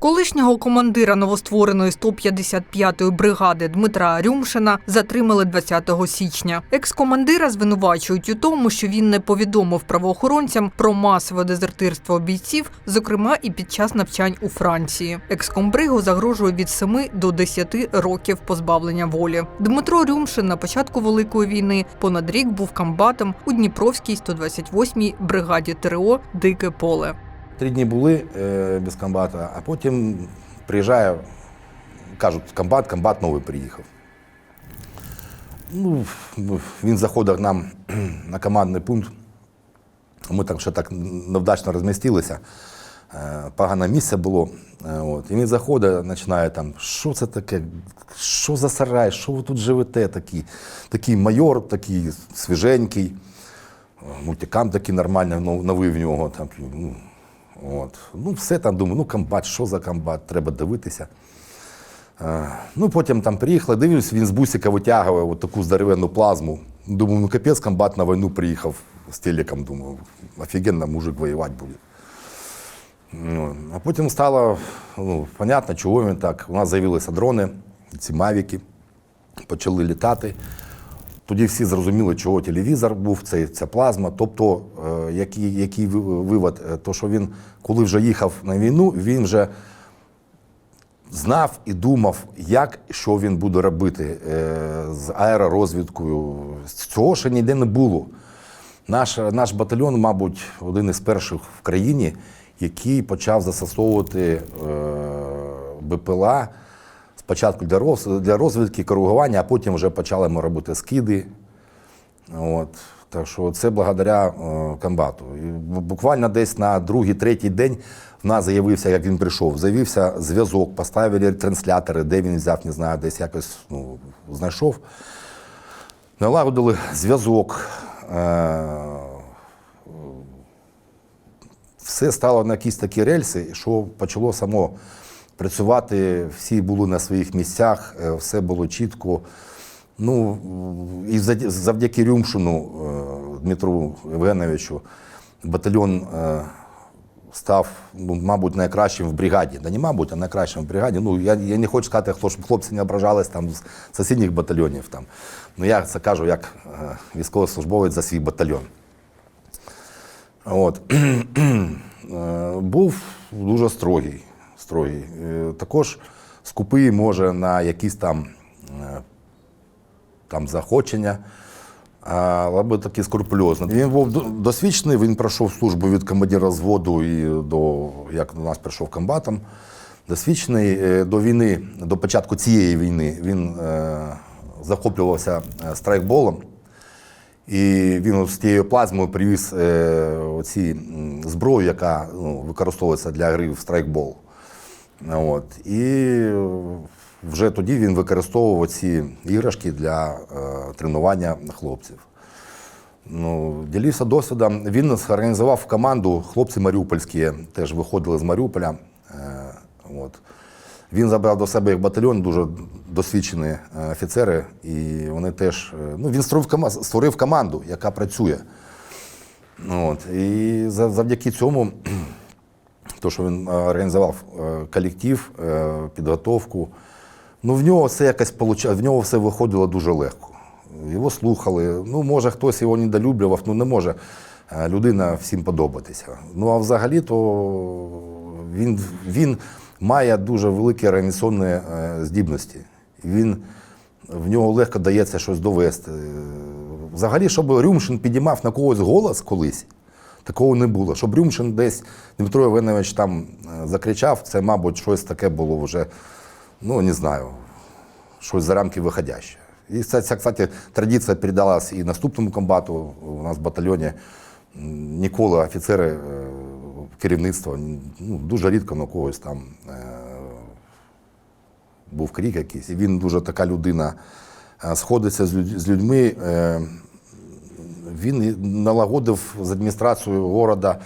Колишнього командира новоствореної 155-ї бригади Дмитра Рюмшина затримали 20 січня. Екс-командира звинувачують у тому, що він не повідомив правоохоронцям про масове дезертирство бійців, зокрема і під час навчань у Франції. Екс-комбригу загрожує від 7 до 10 років позбавлення волі. Дмитро Рюмшин на початку Великої війни понад рік був комбатом у Дніпровській 128-й бригаді ТРО Дике поле. Три дні були е, без комбата, а потім приїжджає, кажуть, комбат, комбат новий приїхав. Ну, він заходив нам на командний пункт. Ми там ще так невдачно розмістилися. Е, Погане місце було. Е, От. І він заходить, починає там, що це таке, що за сарай, що ви тут живете такий? Такий майор, такий свіженький, мультикам такий нормальний, новий в нього. Там, ну, От. Ну, все там думаю, ну комбат, що за комбат, треба дивитися. Е, ну, потім там приїхали, дивлюсь, він з бусика витягує от таку здоровенну плазму. Думаю, ну капець, комбат на війну приїхав з телеком, думаю, офігенно мужик воювати буде. Ну, а потім стало ну, понятно, чого він так. У нас з'явилися дрони, ці мавіки, почали літати. Тоді всі зрозуміли, чого телевізор був, це, ця плазма. Тобто, е, який, який вивод, Е, то що він, коли вже їхав на війну, він вже знав і думав, як що він буде робити е, з аеророзвідкою. Цього ще ніде не було. Наш, наш батальйон, мабуть, один із перших в країні, який почав застосовувати БПЛА спочатку для, роз, для розвідки, коригування, а потім вже почали ми робити скиди. От. Так що це благодаря е, комбату. І буквально десь на другий, третій день в нас з'явився, як він прийшов, з'явився зв'язок, поставили транслятори, де він взяв, не знаю, десь якось ну, знайшов. Налагодили зв'язок. Е, все стало на якісь такі рельси, що почало само працювати, всі були на своїх місцях, е, все було чітко. Ну, і завдяки Рюмшину е, Дмитру Євгеновичу батальйон е, став, ну, мабуть, найкращим в бригаді. Да не мабуть, а найкращим в бригаді. Ну, я, я не хочу сказати, хто- щоб хлопці не ображались там з сусідніх батальйонів. Там. Ну, я це кажу як військовослужбовець за свій батальйон. От. Був дуже строгий. Строгий. Е, Також скупий може на якісь там, е, там захочення, але був такий скрупульозний. Він був досвідчений, він пройшов службу від командира взводу і до як до нас прийшов комбатом. Досвідчений Е, до війни, до початку цієї війни, він захоплювався страйкболом. І він з тією плазмою привіз оці зброю, яка ну, використовується для гри в страйкбол. От. І вже тоді він використовував ці іграшки для е, тренування хлопців. Ну, ділився досвідом. Він організував команду, хлопці маріупольські теж виходили з Маріуполя. Е, от. Він забрав до себе їх батальйон, дуже досвідчені е, офіцери, і вони теж. е, Ну, він створив, кома- створив команду, яка працює. От. І завдяки цьому, то, що він е, організував е, колектив, е, підготовку, ну, в нього все якось в нього все виходило дуже легко. Його слухали. Ну, може, хтось його недолюблював, ну не може людина всім подобатися. Ну, а взагалі, то він, він має дуже великі організаційні здібності. Він, в нього легко дається щось довести. Взагалі, щоб Рюмшин підіймав на когось голос колись, такого не було. Щоб Рюмшин десь Дмитро Євгенович там е, закричав, це, мабуть, щось таке було вже, ну, не знаю, щось за рамки виходяще. І ця, кстати, традиція передалась і наступному комбату. У нас в батальйоні ніколи офіцери е, керівництва, ну, дуже рідко на когось там е, був крик якийсь. І він дуже така людина сходиться з людьми. Він налагодив з адміністрацією города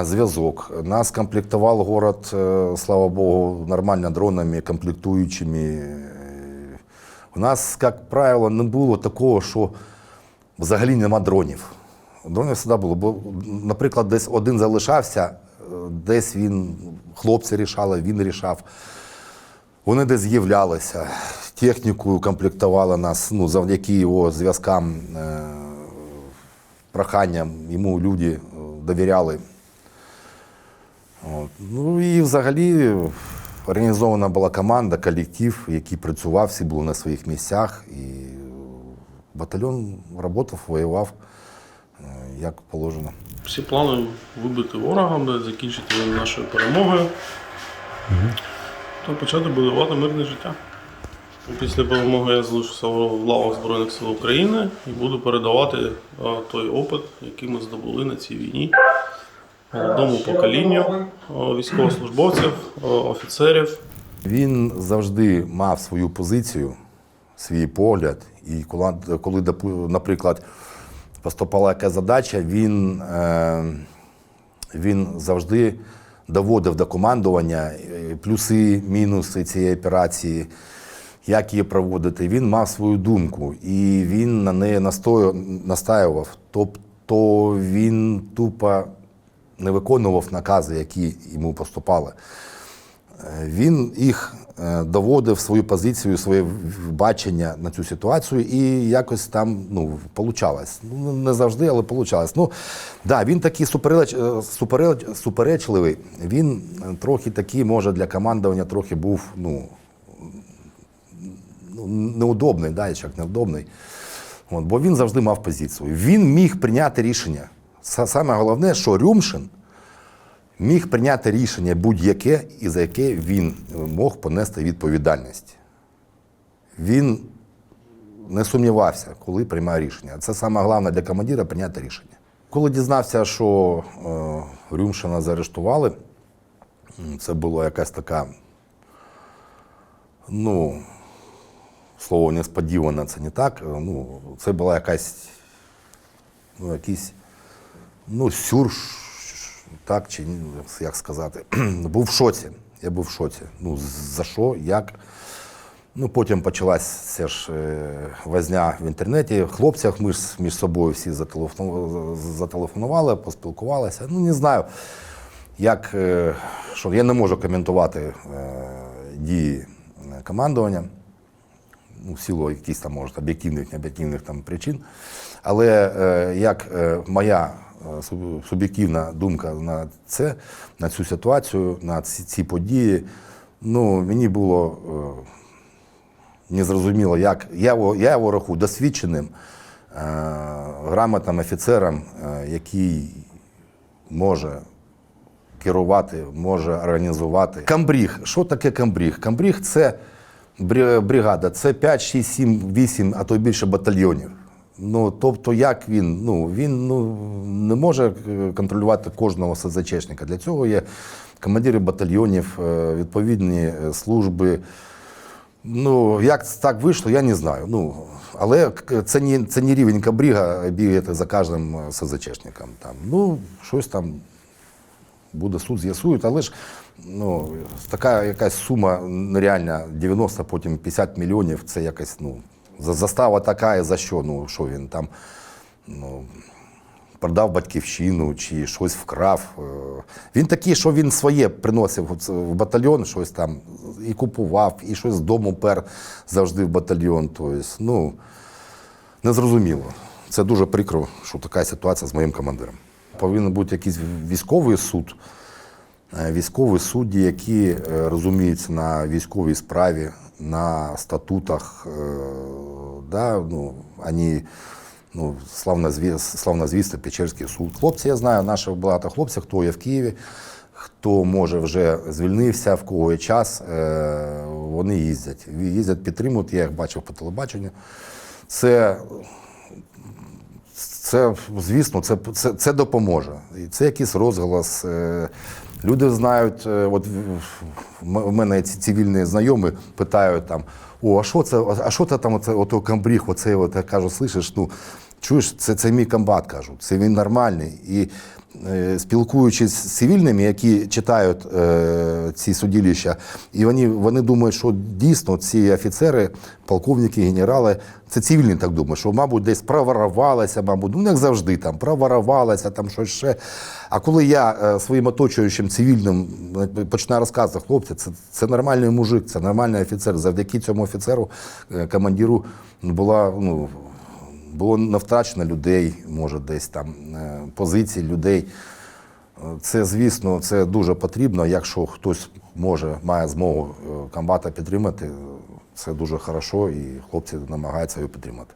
е, зв'язок. Нас комплектував город, е, слава Богу, нормально дронами, комплектуючими. Е, У нас, як правило, не було такого, що взагалі нема дронів. Дронів завжди було. Бо, наприклад, десь один залишався, десь він, хлопці рішали, він рішав. Вони десь з'являлися, технікою комплектували нас, ну, завдяки його зв'язкам, проханням йому люди е, довіряли. От. Ну і взагалі організована була команда, колектив, який працював, всі були на своїх місцях. І батальйон працював, воював е, як положено. Всі плани вибити ворога, закінчити нашою перемогою та почати будувати мирне життя. Після перемоги я залишуся в лавах Збройних сил України і буду передавати е, той опит, який ми здобули на цій війні молодому поколінню е, військовослужбовців, е, офіцерів. Він завжди мав свою позицію, свій погляд. І коли, коли наприклад, поступала якась задача, він, він завжди доводив до командування плюси, мінуси цієї операції, як її проводити. Він мав свою думку і він на неї настаював. Тобто він тупо не виконував накази, які йому поступали. Е, Він їх е, доводив свою позицію, своє бачення на цю ситуацію, і якось там ну, получалось. Ну, не завжди, але получалось. Ну, да, він такий супереч, е, супереч, суперечливий. Він трохи такий, може, для командування трохи був ну, неудобний, да, як неудобний. От, бо він завжди мав позицію. Він міг прийняти рішення. Саме головне, що Рюмшин міг прийняти рішення будь-яке, і за яке він мог понести відповідальність. Він не сумнівався, коли приймає рішення. Це саме головне для командира прийняти рішення. Коли дізнався, що е, Рюмшина заарештували, це була якась така, ну, слово несподіване, це не так. е, Ну, це була якась, ну, якийсь ну, сюр, так чи як сказати. був в шоці. Я був в шоці. Ну, за що, як. Ну, потім почалася ж е, возня в інтернеті. Хлопцях ми ж між собою всі зателефонували, поспілкувалися. Ну, не знаю, як, е, що я не можу коментувати дії командування ну, в силу якихось там, може, об'єктивних, необ'єктивних там причин. Але е, як е, моя е, суб'єктивна думка на це, на цю ситуацію, на ці, ці події, ну, мені було е, незрозуміло, як я його, я його рахую досвідченим, е, грамотним офіцером, е, який може керувати, може організувати. Камбріг. Що таке камбріг? Камбріг це бригада, це 5, 6, 7, 8, а то більше батальйонів. Ну, тобто, як він? Ну, він ну, не може е, контролювати кожного СЗЧшника. Для цього є командири батальйонів, е, відповідні е, служби. Ну, як так вийшло, я не знаю. Ну, але це не, це не рівень кабріга бігати за кожним СЗЧшником. Там. Ну, щось там буде суд, з'ясують, але ж ну, така якась сума нереальна, 90, потім 50 мільйонів, це якась, ну, застава така, за що? Ну, що він там ну, продав батьківщину чи щось вкрав. Е, Він такий, що він своє приносив в батальйон, щось там і купував, і щось з дому пер завжди в батальйон. Тобто, ну, незрозуміло. Це дуже прикро, що така ситуація з моїм командиром. Повинен бути якийсь військовий суд, військові судді, які е, розуміються на військовій справі, на статутах. е, Да, ну, вони, ну, славнозві- славнозвісний Печерський суд. Хлопці, я знаю, наших багато хлопців, хто є в Києві, хто може вже звільнився, в кого є час, е, вони їздять. Їздять, підтримують, я їх бачив по телебаченню. Це це, звісно, це, це, це допоможе. І це якийсь розголос. Люди знають, е, от в- мене ці цивільні знайомі питають там: о, а що це, а що це там, оце, ото камбріг, оце, от, я кажу, слышиш, ну, чуєш, це, це мій комбат, кажу, це він нормальний. І спілкуючись з цивільними, які читають е, ці судилища, і вони, вони думають, що дійсно ці офіцери, полковники, генерали, це цивільні так думають, що, мабуть, десь проворувалися, мабуть, ну як завжди, там проворувалися, там щось ще. А коли я е, своїм оточуючим цивільним е, починаю розказувати, хлопці, це, це нормальний мужик, це нормальний офіцер. Завдяки цьому офіцеру, е, командиру, була ну, було не втрачено людей, може, десь там е, позицій людей. Е, Це, звісно, це дуже потрібно. Якщо хтось може, має змогу е, комбата підтримати, це дуже хорошо, і хлопці намагаються його підтримати.